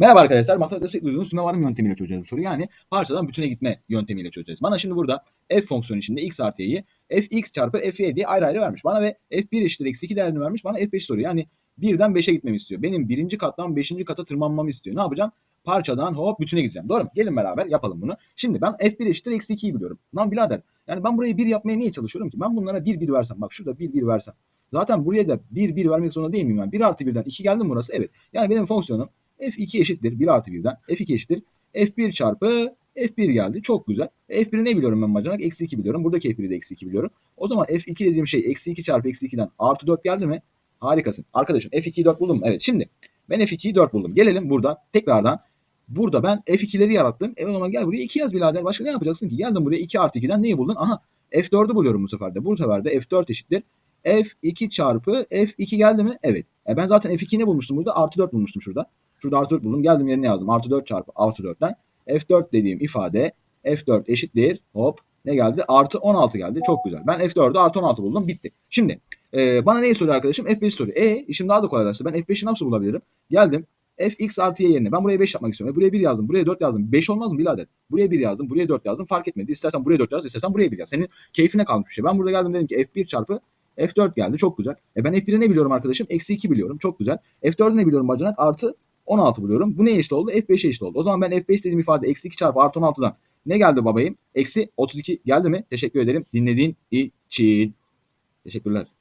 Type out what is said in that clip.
Merhaba arkadaşlar. Matematik destek duyduğunuz tüme varım yöntemiyle çözeceğiz bu soruyu. Yani parçadan bütüne gitme yöntemiyle çözeceğiz. Bana şimdi burada f fonksiyonu içinde x artı y'yi fx çarpı fy diye ayrı ayrı vermiş. Bana ve f1 eşittir eksi 2 değerini vermiş. Bana f5 soruyor. Yani birden 5'e gitmemi istiyor. Benim birinci kattan beşinci kata tırmanmamı istiyor. Ne yapacağım? Parçadan hop bütüne gideceğim. Doğru mu? Gelin beraber yapalım bunu. Şimdi ben f1 eşittir eksi 2'yi biliyorum. Lan birader yani ben burayı 1 yapmaya niye çalışıyorum ki? Ben bunlara 1 1 versem. Bak şurada 1 1 versem. Zaten buraya da 1 1 vermek zorunda değil miyim ben? 1 artı 1'den 2 geldi mi burası? Evet. Yani benim fonksiyonum f2 eşittir 1 artı 1'den. f2 eşittir f1 çarpı f1 geldi. Çok güzel. f1'i ne biliyorum ben bacanak? Eksi 2 biliyorum. Buradaki f1'i de eksi 2 biliyorum. O zaman f2 dediğim şey eksi 2 çarpı eksi 2'den artı 4 geldi mi? Harikasın. Arkadaşım f2'yi 4 buldum? Evet. Şimdi ben f2'yi 4 buldum. Gelelim burada tekrardan. Burada ben f2'leri yarattım. E o zaman gel buraya 2 yaz birader. Başka ne yapacaksın ki? Geldim buraya 2 artı 2'den neyi buldun? Aha f4'ü buluyorum bu sefer de. Bu sefer de f4 eşittir. f2 çarpı f2 geldi mi? Evet. E ben zaten f2 ne bulmuştum burada? Artı 4 bulmuştum şurada. Şurada artı 4 buldum. Geldim yerine yazdım. Artı 4 çarpı artı 4'ten. F4 dediğim ifade F4 eşittir. Hop ne geldi? Artı 16 geldi. Çok güzel. Ben F4'ü artı 16 buldum. Bitti. Şimdi e, bana neyi soruyor arkadaşım? F5 soruyor. E işim daha da kolaylaştı. Ben F5'i nasıl bulabilirim? Geldim. Fx artı y yerine. Ben buraya 5 yapmak istiyorum. E, buraya 1 yazdım. Buraya 4 yazdım. 5 olmaz mı birader? Buraya 1 yazdım. Buraya 4 yazdım. Fark etmedi. İstersen buraya 4 yaz. istersen buraya 1 yaz. Senin keyfine kalmış bir şey. Ben burada geldim dedim ki F1 çarpı F4 geldi. Çok güzel. E ben F1'i ne biliyorum arkadaşım? Eksi 2 biliyorum. Çok güzel. F4'ü ne biliyorum bacanak? Artı 16 buluyorum. Bu ne eşit oldu? F5'e eşit oldu. O zaman ben F5 dediğim ifade eksi 2 çarpı artı 16'dan ne geldi babayım? Eksi 32 geldi mi? Teşekkür ederim dinlediğin için. Teşekkürler.